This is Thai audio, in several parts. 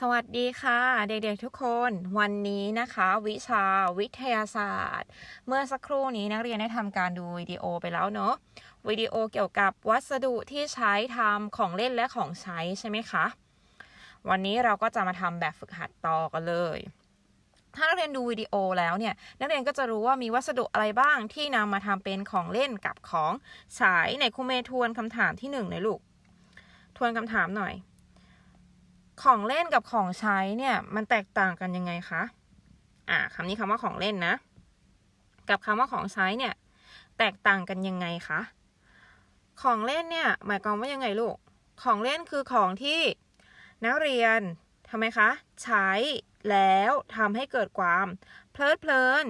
สวัสดีค่ะ เด็กๆทุกคนวันนี้นะคะ วิชาวิทยาศาสตร์ เมื่อสักครู่นี้นักเรียนได้ทำการดูวิดีโอไปแล้วเนอะวิดีโอเกี่ยวกับวัสดุที่ใช้ทำของเล่นและของใช้ใช่ไหมคะ วันนี้เราก็จะมาทำแบบฝึกหัดต่อกันเลย ถ้านักเรียนดูวิดีโอแล้วเนี่ยนักเรียนก็จะรู้ว่ามีวัสดุอะไรบ้างที่นำมาทำเป็นของเล่นกับของใช้ในครูเมทวนคำถามที่หนึ่งในอยลูกทวนคำถามหน่อย ของเล่นกับของใช้เนี่ยมันแตกต่างกันยังไงคะ อ่าคำนี้คำว่าของเล่นนะ กับคำว่าของใช้เนี่ย แตกต่างกันยังไงคะ ของเล่นเนี่ย หมายความว่ายังไงลูก ของเล่นคือของที่นักเรียนทำไมคะ ใช้แล้วทำให้เกิดความเพลิดเพลิน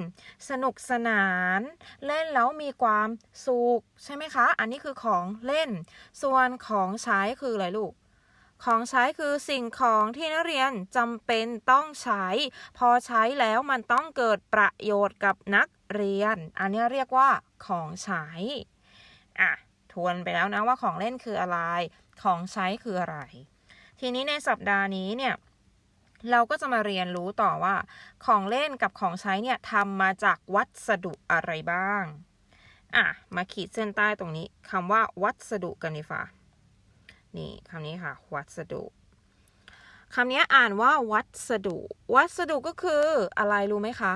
สนุกสนาน เล่นแล้วมีความสุขใช่ไหมคะ อันนี้คือของเล่น ส่วนของใช้คืออะไรลูก ของใช้คือสิ่งของที่นักเรียนจำเป็นต้องใช้ พอใช้แล้วมันต้องเกิดประโยชน์กับนักเรียน อันนี้เรียกว่าของใช้อะทวนไปแล้วนะว่าของเล่นคืออะไร ของใช้คืออะไร ทีนี้ในสัปดาห์นี้เนี่ยเราก็จะมาเรียนรู้ต่อว่า ของเล่นกับของใช้เนี่ยทำมาจากวัสดุอะไรบ้าง อะ มาขีดเส้นใต้ตรงนี้คำว่าวัสดุกันดีฟ่า นี่คำนี้ค่ะ วัสดุคำนี้อ่านว่าวัสดุ วัสดุก็คืออะไรรู้ไหมคะ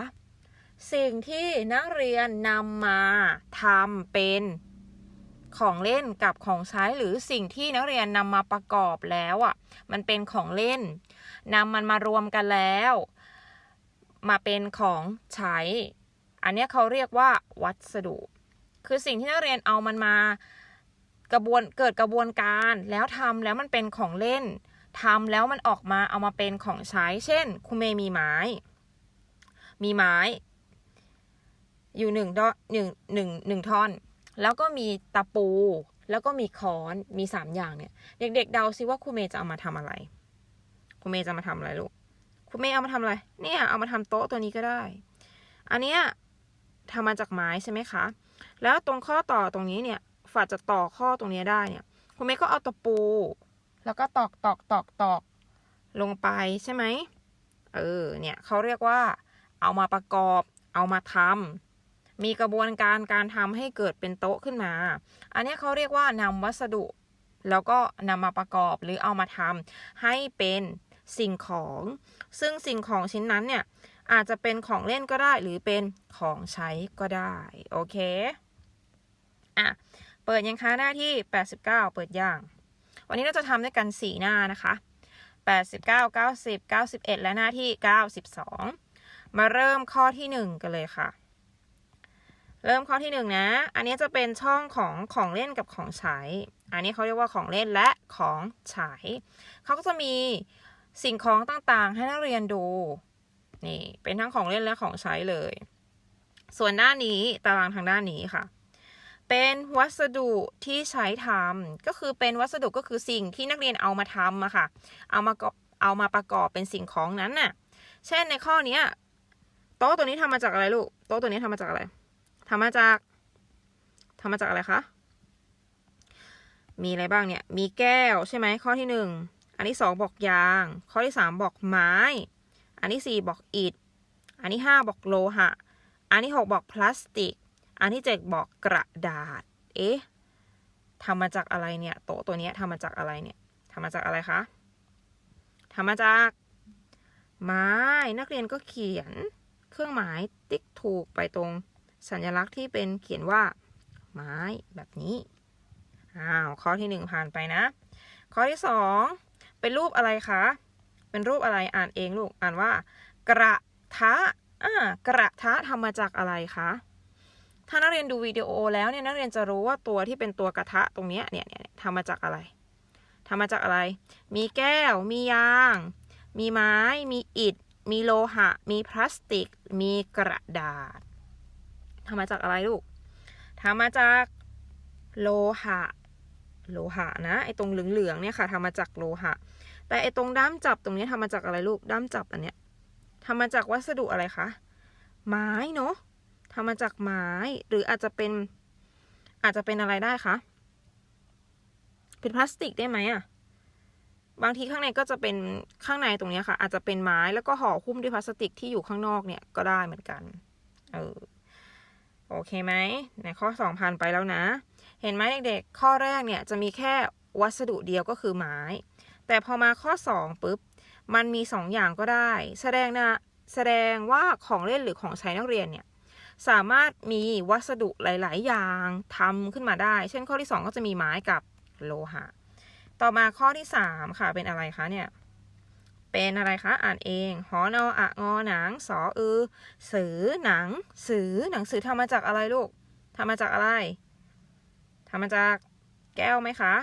สิ่งที่นักเรียนนำมาทำเป็นของเล่นกับของใช้หรือสิ่งที่นักเรียนนำมาประกอบแล้วอะ มันเป็นของเล่นนำมันมารวมกันแล้ว มาเป็นของใช้ อันนี้เขาเรียกว่าวัสดุ คือสิ่งที่นักเรียนเอามันมา กระบวนเกิดกระบวนการแล้วทำแล้วมันเป็นของเล่นทำแล้วมันออกมาเอามาเป็นของใช้ เช่นคุณเมย์มีไม้ มีไม้ อยู่หนึ่งดอหนึ่งหนึ่งหนึ่งท่อน แล้วก็มีตะปู แล้วก็มีค้อนมีสามอย่างเนี่ย เด็ก ๆ เดาซิว่าคุณเมย์จะเอามาทำอะไรคุณเมย์จะมาทำอะไรลูกคุณเมย์เอามาทำอะไร เนี่ยเอามาทำโต๊ะตัวนี้ก็ได้ อันเนี้ยทำมาจากไม้ใช่ไหมคะ แล้วตรงข้อต่อตรงนี้เนี่ย ฝาจะต่อข้อตรงนี้ได้เนี่ยคุณเมย์ก็เอาตะปู แล้วก็ตอกตอกตอกตอกลงไปใช่ไหมเออเนี่ยเขาเรียกว่า เอามาประกอบเอามาทำมีกระบวนการการทำให้เกิดเป็นโต๊ะขึ้นมา อันนี้เขาเรียกว่านำวัสดุ แล้วก็นำมาประกอบหรือเอามาทำให้เป็นสิ่งของ ซึ่งสิ่งของชิ้นนั้นเนี่ยอาจจะเป็นของเล่นก็ได้หรือเป็นของใช้ก็ได้ โอเค อะ เปิดยังคะหน้าที่ 89 เปิดย่าง วันนี้เราจะทำด้วยกัน 4 หน้านะคะ 89 90 91 และหน้าที่ 92 มาเริ่มข้อที่ 1 กันเลยค่ะ เริ่มข้อที่ 1 นะ อันนี้จะเป็นช่องของของเล่นกับของใช้ อันนี้เขาเรียกว่าของเล่นและของใช้เขาก็จะมีสิ่งของต่างๆ ให้นักเรียนดู นี่ เป็นทั้งของเล่นและของใช้เลย ส่วนด้านนี้ตารางทางด้านนี้ค่ะ เป็นวัสดุที่ใช้ทำก็คือเป็นวัสดุก็คือสิ่งที่นักเรียนเอามาทำอะค่ะ เอามาเอามาประกอบเป็นสิ่งของนั้นน่ะ เช่นในข้อนี้โต๊ะตัวนี้ทำมาจากอะไรลูกโต๊ะตัวนี้ทำมาจากอะไรทำมาจากทำมาจากอะไรคะมีอะไรบ้างเนี่ย มีแก้วใช่ไหมข้อที่หนึ่งอันที่สองบอกยาง ข้อที่สามบอกไม้ อันที่สี่บอกอิฐ อันที่ห้าบอกโลหะ อันที่หกบอกพลาสติก อันที่เจ็ดบอกกระดาษ เอ๊ะทำมาจากอะไรเนี่ย โต๊ะตัวนี้ทำมาจากอะไรเนี่ยทำมาจากอะไรคะทำมาจากไม้ นักเรียนก็เขียนเครื่องหมายติ๊กถูกไปตรงสัญลักษณ์ที่เป็นเขียนว่า ไม้แบบนี้ อ้าว ข้อที่หนึ่งผ่านไปนะ ข้อที่สองเป็นรูปอะไรคะ เป็นรูปอะไรอ่านเองลูก อ่านว่า กระทะ อ่ากระทะทำมาจากอะไรคะ ถ้านักเรียนดูวิดีโอแล้วเนี่ยนักเรียนจะรู้ว่าตัวที่เป็นตัวกระทะตรงเนี้ยเนี่ยเนี่ยทำมาจากอะไรทำมาจากอะไร มีแก้ว มียาง มีไม้ มีอิฐ มีโลหะ มีพลาสติก มีกระดาษทำมาจากอะไรลูกทำมาจากโลหะ โลหะนะ ไอ้ตรงเหลืองๆเนี่ยค่ะทำมาจากโลหะ แต่ไอ้ตรงด้ามจับตรงนี้ทำมาจากอะไรลูก ด้ามจับอันเนี้ยทำมาจากวัสดุอะไรคะ ไม้เนาะ ทำมาจากไม้หรืออาจจะเป็นอาจจะเป็นอะไรได้คะ เป็นพลาสติกได้ไหมอะบางทีข้างในก็จะเป็นข้างในตรงนี้ค่ะ อาจจะเป็นไม้แล้วก็ห่อหุ้มด้วยพลาสติกที่อยู่ข้างนอกเนี่ยก็ได้เหมือนกัน เออ โอเคไหมในข้อ2,000ไปแล้วนะ เห็นไหมเด็กๆ ข้อแรกเนี่ยจะมีแค่วัสดุเดียวก็คือไม้ แต่พอมาข้อ2ปุ๊บ มันมี2อย่างก็ได้ แสดงนะ แสดงว่าของเล่นหรือของใช้นักเรียนเนี่ย สามารถมีวัสดุหลาย ๆ อย่างทำขึ้นมาได้ เช่นข้อที่ 2 ก็จะมีไม้กับโลหะ ต่อมาข้อที่ 3 ค่ะเป็นอะไรคะเนี่ย เป็นอะไรคะ อ่านเอง หอนออะงอหนังสออือ สือหนัง สือหนังสือทำมาจากอะไรลูกทำมาจากอะไรทำมาจากแก้วไหมคะ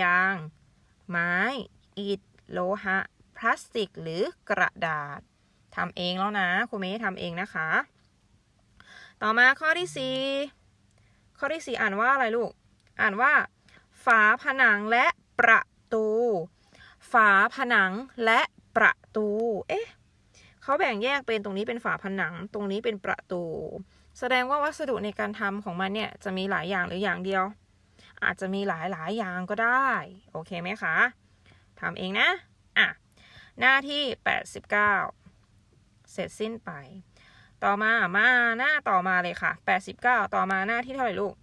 ยาง ไม้ อิฐ โลหะ พลาสติก หรือกระดาษทำเองแล้วนะครูเมย์ทำเองนะคะ ต่อมาข้อที่ 4 ข้อที่ 4 อ่านว่าอะไรลูก อ่านว่า ฝาผนังและประตู ฝาผนังและประตู เอ๊ะเขาแบ่งแยกเป็นตรงนี้เป็นฝาผนัง ตรงนี้เป็นประตู แสดงว่าวัสดุในการทำของมันเนี่ยจะมีหลายอย่างหรืออย่างเดียว อาจจะมีหลายหลายอย่างก็ได้ โอเคไหมคะทำเองนะ อะ หน้าที่ 89 เสร็จสิ้นไป ต่อมามาหน้าต่อมาเลยค่ะ 89 ต่อมาหน้าที่เท่าไหร่ลูก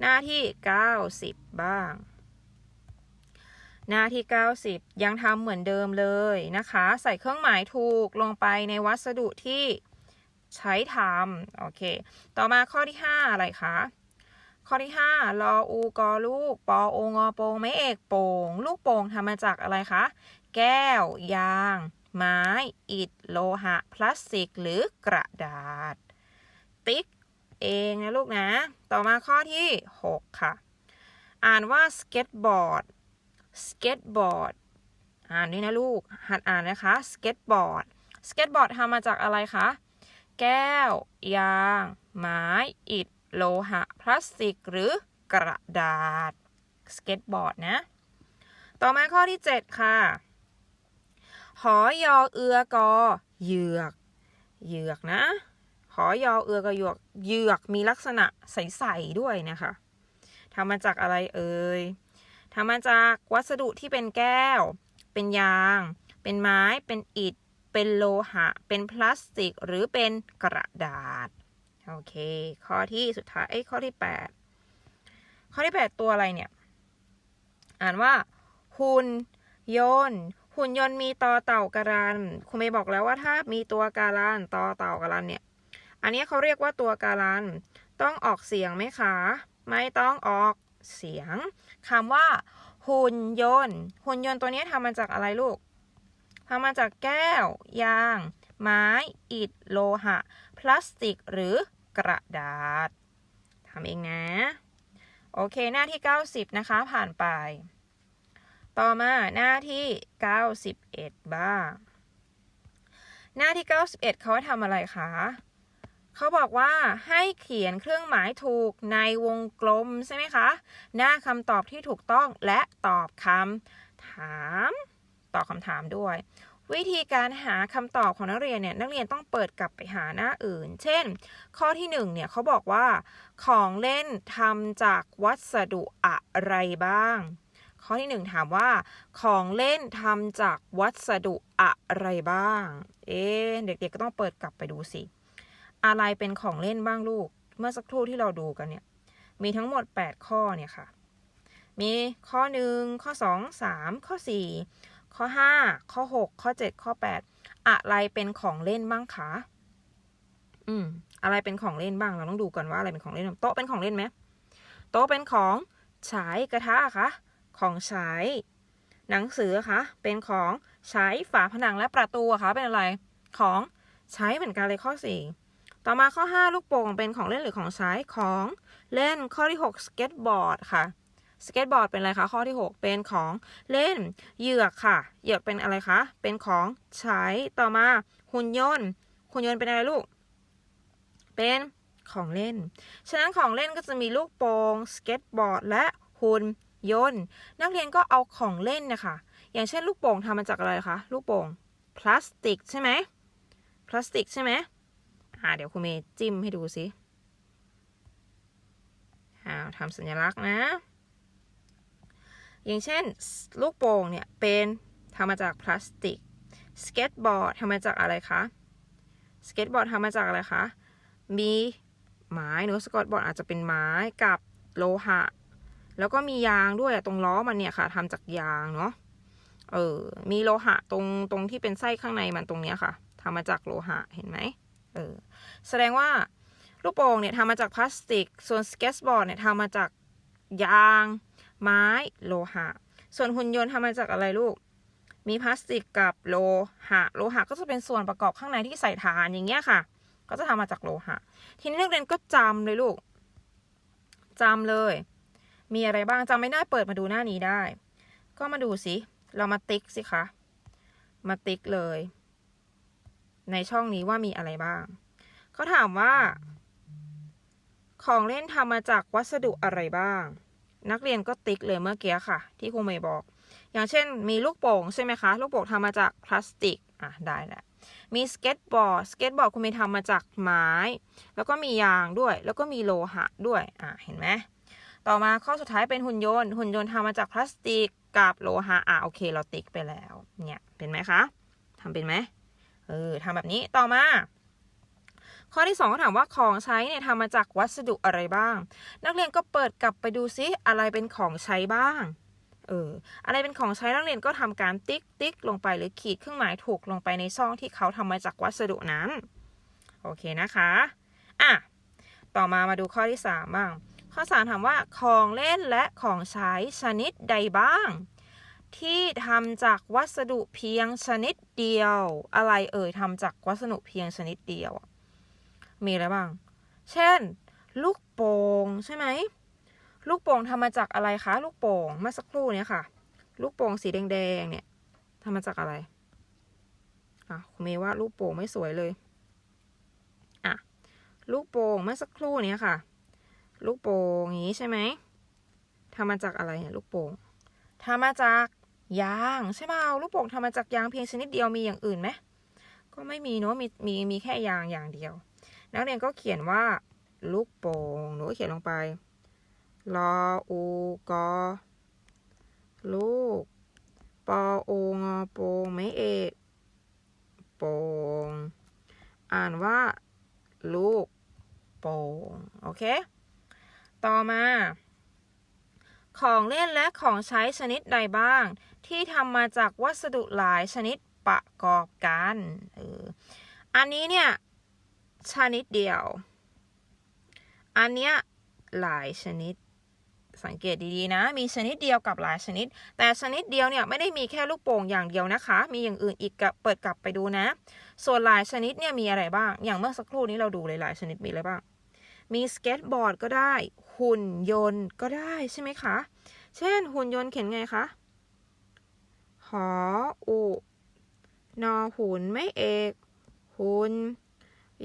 หน้าที่ 90 บ้าง หน้าที่ 90 ยังทำเหมือนเดิมเลยนะคะ ใส่เครื่องหมายถูกลงไปในวัสดุที่ใช้ทำโอเค ต่อมาข้อที่ 5 อะไรคะข้อที่5ลออูกอลูก ปอโองอโปงไม่เอกโป่ง ลูกโป่งทำมาจากอะไรคะ แก้ว ยาง ไม้ อิฐ โลหะ พลาสติก หรือกระดาษ ติ๊กเองนะลูกนะ ต่อมาข้อที่ 6 ค่ะ อ่านว่าสเก็ตบอร์ด สเก็ตบอร์ด อ่านด้วยนะลูก หัดอ่านนะคะ สเก็ตบอร์ด สเก็ตบอร์ดทำมาจากอะไรคะ แก้ว ยาง ไม้ อิฐ โลหะ พลาสติก หรือกระดาษ สเก็ตบอร์ดนะ ต่อมาข้อที่ 7 ค่ะ หอยอเอือกอเหยือก เหยือกนะ หอยอเอือกอเหยือก เหยือกมีลักษณะใสๆด้วยนะคะทำมาจากอะไรเอ่ยทำมาจากวัสดุที่เป็นแก้ว เป็นยาง เป็นไม้ เป็นอิฐ เป็นโลหะ เป็นพลาสติก หรือเป็นกระดาษ โอเค ข้อที่สุดท้ายเอ้ข้อที่ 8 ข้อที่ 8 ตัวอะไรเนี่ย อ่านว่า หุ่นยนต์ หุ่นยนต์มีต่อเต่าการันคุณเมย์บอกแล้วว่าถ้ามีตัวการันต่อเต่าการันเนี่ย อันนี้เขาเรียกว่าตัวการันต้องออกเสียงไหมคะ ไม่ต้องออกเสียงคำว่า หุ่นยนต์ หุ่นยนต์ตัวนี้ทำมาจากอะไรลูกทำมาจากแก้ว ยาง ไม้ อิฐ โลหะ พลาสติก หรือกระดาษทำเองนะ โอเค หน้าที่ 90 นะคะ ผ่านไป ต่อมาหน้าที่ 91 บ้าง หน้าที่ 91 เขาทำอะไรคะ เขาบอกว่าให้เขียนเครื่องหมายถูกในวงกลมใช่ไหมคะ หน้าคำตอบที่ถูกต้องและตอบคำถาม ตอบคำถามด้วยวิธีการหาคำตอบของนักเรียนเนี่ยนักเรียนต้องเปิดกลับไปหาหน้าอื่น เช่น ข้อที่หนึ่งเนี่ยเขาบอกว่าของเล่นทำจากวัสดุอะไรบ้าง ข้อที่หนึ่งถามว่า ของเล่นทำจากวัสดุอะไรบ้าง เอ๊เด็กๆก็ต้องเปิดกลับไปดูสิ อะไรเป็นของเล่นบ้างลูก เมื่อสักครู่ที่เราดูกันเนี่ย มีทั้งหมด 8 ข้อเนี่ยค่ะ มีข้อ 1 ข้อ 2 3 ข้อ 4 ข้อ 5 ข้อ 6 ข้อ 7 ข้อ 8 อะไรเป็นของเล่นบ้างคะอืมอะไรเป็นของเล่นบ้าง เราต้องดูกันว่าอะไรเป็นของเล่น โต๊ะเป็นของเล่นไหม โต๊ะเป็นของใช้กระทะคะ ของใช้ หนังสือคะเป็นของใช้ฝาผนังและประตูอะคะเป็นอะไรของใช้เหมือนกันเลยข้อ 4 ต่อมาข้อ 5 ลูกโป่งเป็นของเล่นหรือของใช้ของเล่นข้อที่ 6 สเก็ตบอร์ดค่ะสเก็ตบอร์ดเป็นอะไรคะข้อที่ 6 เป็นของเล่นเหยือกค่ะเหยือกเป็นอะไรคะเป็นของใช้ต่อมาหุ่นยนต์หุ่นยนต์เป็นอะไรลูก เป็นของเล่น ฉะนั้นของเล่นก็จะมีลูกโป่งสเก็ตบอร์ดและหุ่น ยนต์ นักเรียนก็เอาของเล่นนะคะ อย่างเช่นลูกโป่งทำมาจากอะไรคะ ลูกโป่งพลาสติกใช่ไหมพลาสติกใช่ไหมอ่าเดี๋ยวคุณเมย์จิ้มให้ดูสิอ่าทำสัญลักษณ์นะ อย่างเช่นลูกโป่งเนี่ยเป็นทำมาจากพลาสติก สเก็ตบอร์ดทำมาจากอะไรคะ สเก็ตบอร์ดทำมาจากอะไรคะ มีไม้เนอสเก็ตบอร์ดอาจจะเป็นไม้กับโลหะ แล้วก็มียางด้วยตรงล้อมันเนี่ยค่ะทำจากยางเนาะเออ มีโลหะตรงตรงที่เป็นไส้ข้างในมันตรงเนี้ยค่ะทำมาจากโลหะเห็นไหมเออแสดงว่าลูกโป่งเนี่ยทำมาจากพลาสติก ส่วนสเก็ตบอร์ดเนี่ยทำมาจากยาง ไม้โลหะ ส่วนหุ่นยนต์ทำมาจากอะไรลูก มีพลาสติกกับโลหะ โลหะก็จะเป็นส่วนประกอบข้างในที่ใส่ฐานอย่างเงี้ยค่ะ ก็จะทำมาจากโลหะ ทีนี้นักเรียนก็จำเลยลูกจำเลย มีอะไรบ้างจำไม่ได้เปิดมาดูหน้านี้ได้ ก็มาดูสิ เรามาติ๊กสิคะ มาติ๊กเลย ในช่องนี้ว่ามีอะไรบ้าง เขาถามว่า ของเล่นทำมาจากวัสดุอะไรบ้าง นักเรียนก็ติ๊กเลยเมื่อกี้ค่ะ ที่ครูเมย์บอก อย่างเช่น มีลูกโป่งใช่ไหมคะ ลูกโป่งทำมาจากพลาสติก อะ ได้แหละมีสเก็ตบอร์ด สเก็ตบอร์ดคุณเมย์ทำมาจากไม้ แล้วก็มียางด้วย แล้วก็มีโลหะด้วย อะ เห็นไหม ต่อมาข้อสุดท้ายเป็นหุ่นยนต์ หุ่นยนต์ทำมาจากพลาสติกกับโลหะอะโอเคเราติ๊กไปแล้ว เนี่ยเป็นไหมคะทำเป็นไหมเออทำแบบนี้ต่อมาข้อที่สองถามว่าของใช้เนี่ยทำมาจากวัสดุอะไรบ้าง นักเรียนก็เปิดกลับไปดูซิอะไรเป็นของใช้บ้าง เออ อะไรเป็นของใช้นักเรียนก็ทำการติ๊กติ๊กลงไปหรือขีดเครื่องหมายถูกลงไปในช่องที่เขาทำมาจากวัสดุนั้น โอเคนะคะ อะ ต่อมามาดูข้อที่สามบ้าง ข้อสามถามว่าของเล่นและของใช้ชนิดใดบ้าง ที่ทำจากวัสดุเพียงชนิดเดียว อะไรเอ่ยทำจากวัสดุเพียงชนิดเดียว มีอะไรบ้าง เช่น ลูกโป่งใช่ไหมลูกโป่งทำมาจากอะไรคะ ลูกโป่งเมื่อสักครู่เนี้ยค่ะ ลูกโป่งสีแดงๆเนี่ยทำมาจากอะไรอะคุณเมย์ว่าลูกโป่งไม่สวยเลยอะลูกโป่งเมื่อสักครู่เนี้ยค่ะ ลูกโป่งอย่างนี้ใช่ไหมทำมาจากอะไรเนี่ยลูกโป่งทำมาจากยางใช่เปล่าลูกโป่งทำมาจากยางเพียงชนิดเดียวมีอย่างอื่นไหมก็ไม่มีเนอะมีมีมีแค่ยางอย่างเดียว นักเรียนก็เขียนว่าลูกโป่งหนูเขียนลงไปลออูกอลูกปอโองอโปงไม่เอกโปงอ่านว่าลูกโป่งโอเค ต่อมา ของเล่นและของใช้ชนิดใดบ้าง ที่ทำมาจากวัสดุหลายชนิดประกอบกันอออันนี้เนี่ยชนิดเดียว อันเนี้ยหลายชนิดสังเกตดีๆนะ มีชนิดเดียวกับหลายชนิด แต่ชนิดเดียวเนี่ยไม่ได้มีแค่ลูกโป่งอย่างเดียวนะคะ มีอย่างอื่นอีกกเปิดกลับไปดูนะ ส่วนหลายชนิดเนี่ยมีอะไรบ้าง อย่างเมื่อสักครู่นี้เราดูเลยหลายชนิดมีอะไรบ้าง มีสเก็ตบอร์ดก็ได้ หุ่นยนต์ก็ได้ใช่ไหมคะ เช่นหุ่นยนต์เขียนไงคะ หออุนอหุ่นไม่เอก หุ่น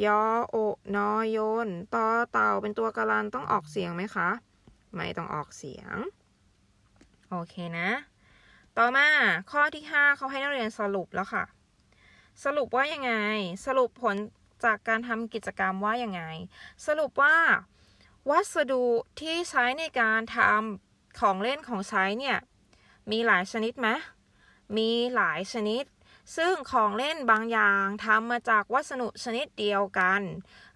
ยอโอนอโยนตอเต่าเป็นตัวการันต้องออกเสียงไหมคะ ไม่ต้องออกเสียง โอเคนะ ต่อมาข้อที่ 5เขาให้นักเรียนสรุปแล้วค่ะ สรุปว่ายังไง สรุปผล จากการทำกิจกรรมว่ายังไง สรุปว่า วัสดุที่ใช้ในการทำของเล่นของใช้เนี่ยมีหลายชนิดไหมมีหลายชนิด ซึ่งของเล่นบางอย่างทำมาจากวัสดุชนิดเดียวกัน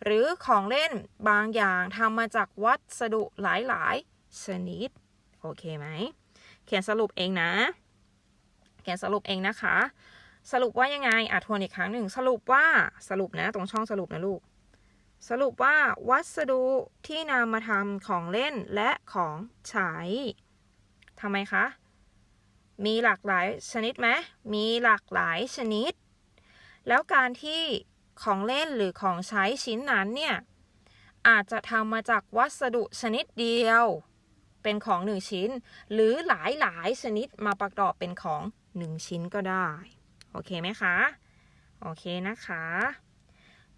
หรือของเล่นบางอย่างทำมาจากวัสดุหลายๆ ชนิด โอเคไหม เขียนสรุปเองนะ เขียนสรุปเองนะคะ สรุปว่ายังไงอะทวนอีกครั้งหนึ่งสรุปว่าสรุปนะ ตรงช่องสรุปนะลูก สรุปว่าวัสดุที่นำมาทำของเล่นและของใช้ทำไมคะ มีหลากหลายชนิดไหมมีหลากหลายชนิด แล้วการที่ของเล่นหรือของใช้ชิ้นนั้นเนี่ย อาจจะทำมาจากวัสดุชนิดเดียว เป็นของหนึ่งชิ้น หรือหลายหลายชนิดมาประกอบเป็นของหนึ่งชิ้นก็ได้ โอเคไหมคะ โอเคนะคะ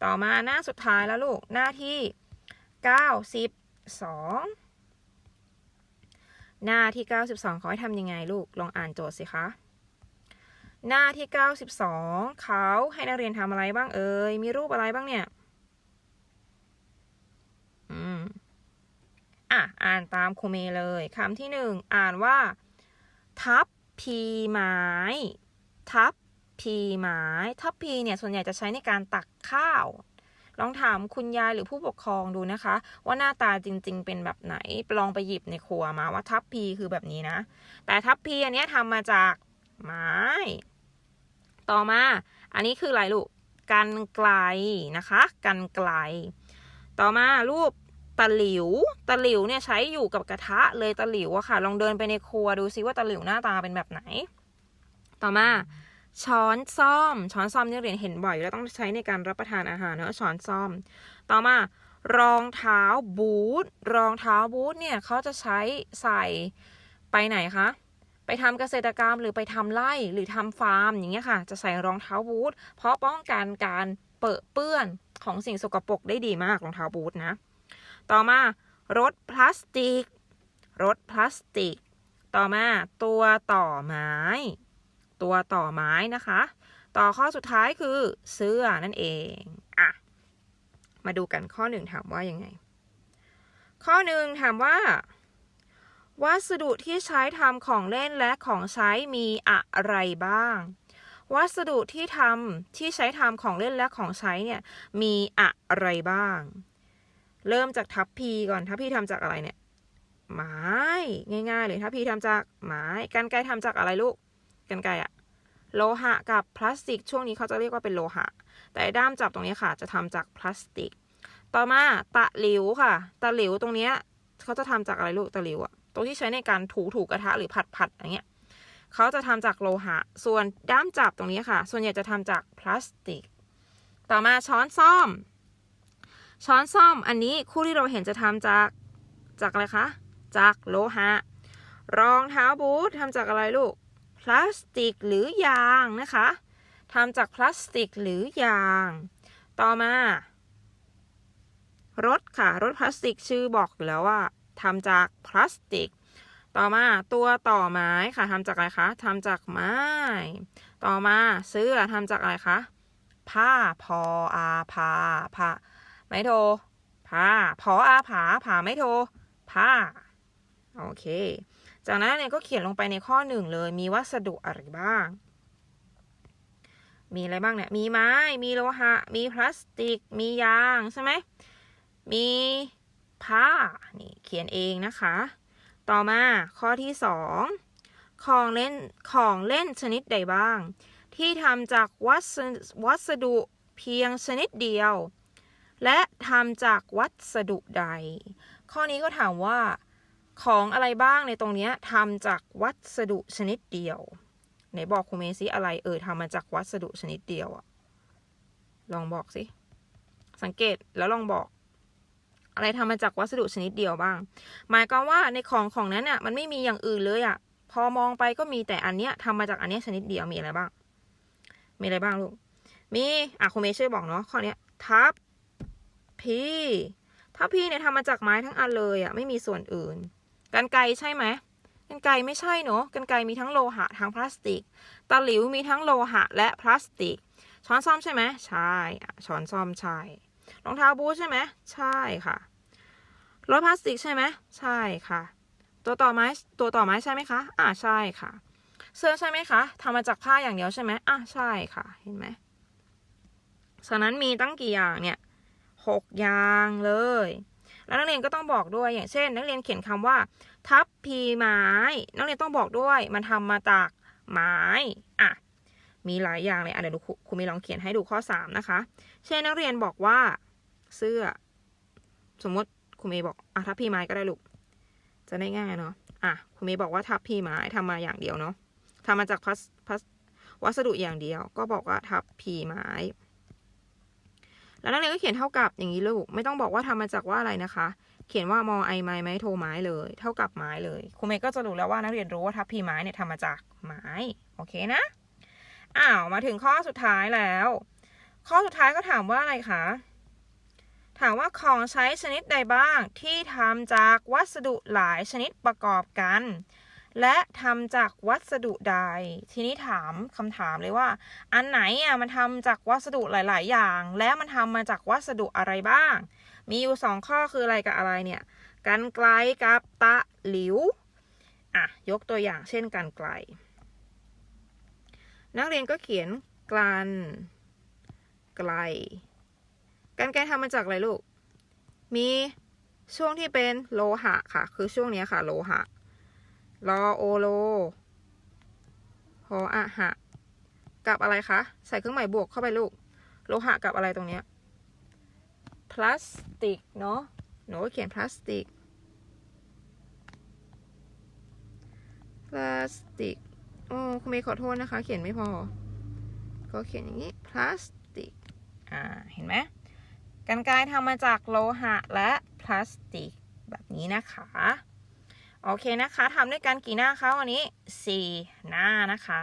ต่อมาหน้าสุดท้ายแล้วลูก หน้าที่92หน้าที่ 92เขาให้ทำยังไงลูก ลองอ่านโจทย์สิคะ หน้าที่ 92 เขาให้นักเรียนทำอะไรบ้างเอ่ย มีรูปอะไรบ้างเนี่ย อืม อะ อ่านตามครูเมย์เลยคำที่หนึ่ง อ่านว่า ทับพีไม้ ทัพ พีไม้ทัพพีเนี่ยส่วนใหญ่จะใช้ในการตักข้าว ลองถามคุณยายหรือผู้ปกครองดูนะคะ ว่าหน้าตาจริง ๆ เป็นแบบไหนลองไปหยิบในครัวมาว่าทัพพีคือแบบนี้นะ แต่ทัพพีอันนี้ทำมาจากไม้ ต่อมา อันนี้คืออะไรลูกกันไกลนะคะกันไกล ต่อมารูปตะหลิว ตะหลิวเนี่ยใช้อยู่กับกระทะเลยตะหลิวอะค่ะ ลองเดินไปในครัวดูซิว่าตะหลิวหน้าตาเป็นแบบไหน ต่อมา ช้อนซ่อม ช้อนซ่อมนี่เรียนเห็นบ่อยอยู่แล้วต้องใช้ในการรับประทานอาหารเนอะช้อนซ่อม ต่อมารองเท้าบูทรองเท้าบูทเนี่ยเขาจะใช้ใส่ไปไหนคะไปทำเกษตรกรรมหรือไปทำไร่หรือทำฟาร์มอย่างเงี้ยค่ะ จะใส่รองเท้าบูทเพราะป้องกันการเปรอะเปื้อนของสิ่งสกปรกได้ดีมากรองเท้าบูทนะ ต่อมารถพลาสติกรถพลาสติก ต่อมาตัวต่อไม้ ตัวต่อไม้นะคะ ต่อข้อสุดท้ายคือเสื้อนั่นเองอะมาดูกันข้อหนึ่งถามว่ายังไง ข้อหนึ่งถามว่า วัสดุที่ใช้ทำของเล่นและของใช้มีอะไรบ้าง วัสดุที่ทำที่ใช้ทำของเล่นและของใช้เนี่ยมีอะไรบ้าง เริ่มจากทัพพีก่อนทัพพีทำจากอะไรเนี่ยไม้ง่าย ๆ เลยทัพพีทำจากไม้กันไกทำจากอะไรลูก กันไกอะโลหะกับพลาสติก ช่วงนี้เขาจะเรียกว่าเป็นโลหะ แต่ด้ามจับตรงนี้ค่ะ จะทำจากพลาสติก ต่อมาตะหลิวค่ะ ตะหลิวตรงนี้เขาจะทำจากอะไรลูกตะหลิวอะตรงที่ใช้ในการถูถูกระทะหรือผัดผัดอย่างเงี้ยเขาจะทำจากโลหะ ส่วนด้ามจับตรงนี้ค่ะ ส่วนใหญ่จะทำจากพลาสติก ต่อมาช้อนซ่อม ช้อนซ่อมอันนี้คู่ที่เราเห็นจะทำจากจากอะไรคะ จากโลหะ รองเท้าบูททำจากอะไรลูก พลาสติกหรือยางนะคะทำจากพลาสติกหรือยาง ต่อมา รถค่ะ รถพลาสติกชื่อบอกอยู่แล้วว่าทำจากพลาสติก ต่อมาตัวต่อไม้ค่ะทำจากอะไรคะทำจากไม้ ต่อมาเสื้อทำจากอะไรคะผ้าพออาพาผ้าไม่โทผ้าพออาผาผาไม่โทผ้า โอเค จากนั้นเนี่ยก็เขียนลงไปในข้อหนึ่งเลย มีวัสดุอะไรบ้าง มีอะไรบ้างเนี่ย มีไม้ มีโลหะ มีพลาสติก มียางใช่ไหม มีผ้า นี่เขียนเองนะคะ ต่อมาข้อที่สองของเล่นของเล่นชนิดใดบ้าง ที่ทำจากวัสวัสดุเพียงชนิดเดียว และทำจากวัสดุใด ข้อนี้ก็ถามว่า ของอะไรบ้างในตรงนี้ทำจากวัสดุชนิดเดียวไหนบอกครูเมซิอะไรเออทำมาจากวัสดุชนิดเดียวอะลองบอกสิสังเกตแล้วลองบอก อะไรทำมาจากวัสดุชนิดเดียวบ้าง หมายความว่าในของของนั้นน่ะมันไม่มีอย่างอื่นเลยอะพอมองไปก็มีแต่อันเนี้ยทำมาจากอันเนี้ยชนิดเดียวมีอะไรบ้าง มีอะไรบ้างลูกมีอะครูเมช่วยบอกเนาะข้อเนี้ยทับพีทับพีเนี่ยทำมาจากไม้ทั้งอันเลยอะไม่มีส่วนอื่น กันไกใช่ไหมกันไกไม่ใช่เนอะกันไกมีทั้งโลหะทั้งพลาสติก ตะหลิวมีทั้งโลหะและพลาสติก ช้อนซ่อมใช่ไหมใช่ช้อนซ่อมใช่รองเท้าบูทใช่ไหมใช่ค่ะรถพลาสติกใช่ไหมใช่ค่ะ ตัวต่อไม้ตัวต่อไม้ใช่ไหมคะอ่าใช่ค่ะ เสื้อใช่ไหมคะทำมาจากผ้าอย่างเดียวใช่ไหมอ่าใช่ค่ะ เห็นไหมฉะนั้นมีตั้งกี่อย่างเนี่ยหกอย่างเลย แล้วนักเรียนก็ต้องบอกด้วยอย่างเช่น นักเรียนเขียนคำว่า ทับพีไม้ นักเรียนต้องบอกด้วย มันทำมาจากไม้อะมีหลายอย่างเลยอะเดี๋ยวครูครูมีลองเขียนให้ดูข้อสามนะคะ เช่นนักเรียนบอกว่าเสื้อ สมมติครูเมย์บอกอะทับพีไม้ก็ได้ลูกจะได้ง่ายเนาะอะครูเมย์บอกว่าทับพีไม้ทำมาอย่างเดียวเนาะทำมาจากพลาสพลาสวัสดุอย่างเดียว ก็บอกว่าทับพีไม้ แล้วนักเรียนก็เขียนเท่ากับอย่างนี้ลูก ไม่ต้องบอกว่าทำมาจากว่าอะไรนะคะ เขียนว่ามอไอไม้ไม้โทไม้เลย เท่ากับไม้เลยครูเมย์ก็จะรู้แล้วว่านักเรียนรู้ว่าทับพีไม้เนี่ยทำมาจากไม้ โอเคนะ อ้าว มาถึงข้อสุดท้ายแล้ว ข้อสุดท้ายก็ถามว่าอะไรคะ ถามว่าของใช้ชนิดใดบ้างที่ทำจากวัสดุหลายชนิดประกอบกัน และทำจากวัสดุใด ทีนี้ถามคำถามเลยว่า อันไหนอะมันทำจากวัสดุหลาย ๆ อย่าง แล้วมันทำมาจากวัสดุอะไรบ้าง มีอยู่สองข้อคืออะไรกับอะไรเนี่ย กันไกลกับตะหลิว อะ ยกตัวอย่างเช่นกันไกล นักเรียนก็เขียนกลันไกล กันไกลทำมาจากอะไรลูก มีช่วงที่เป็นโลหะค่ะ คือช่วงนี้ค่ะโลหะ รอโอโลหออะหะ กับอะไรคะ ใส่เครื่องหมายบวกเข้าไปลูก โลหะกับอะไรตรงเนี้ย พลาสติก เนาะ หนูก็เขียนพลาสติก พลาสติก โอ้คุณเมย์ขอโทษนะคะ เขียนไม่พอ ก็เขียนอย่างนี้ พลาสติก อ่า เห็นไหมกันไกรทำมาจากโลหะและพลาสติก แบบนี้นะคะ โอเคนะคะทำด้วยกันกี่หน้าคะวันนี้ 4 หน้านะคะ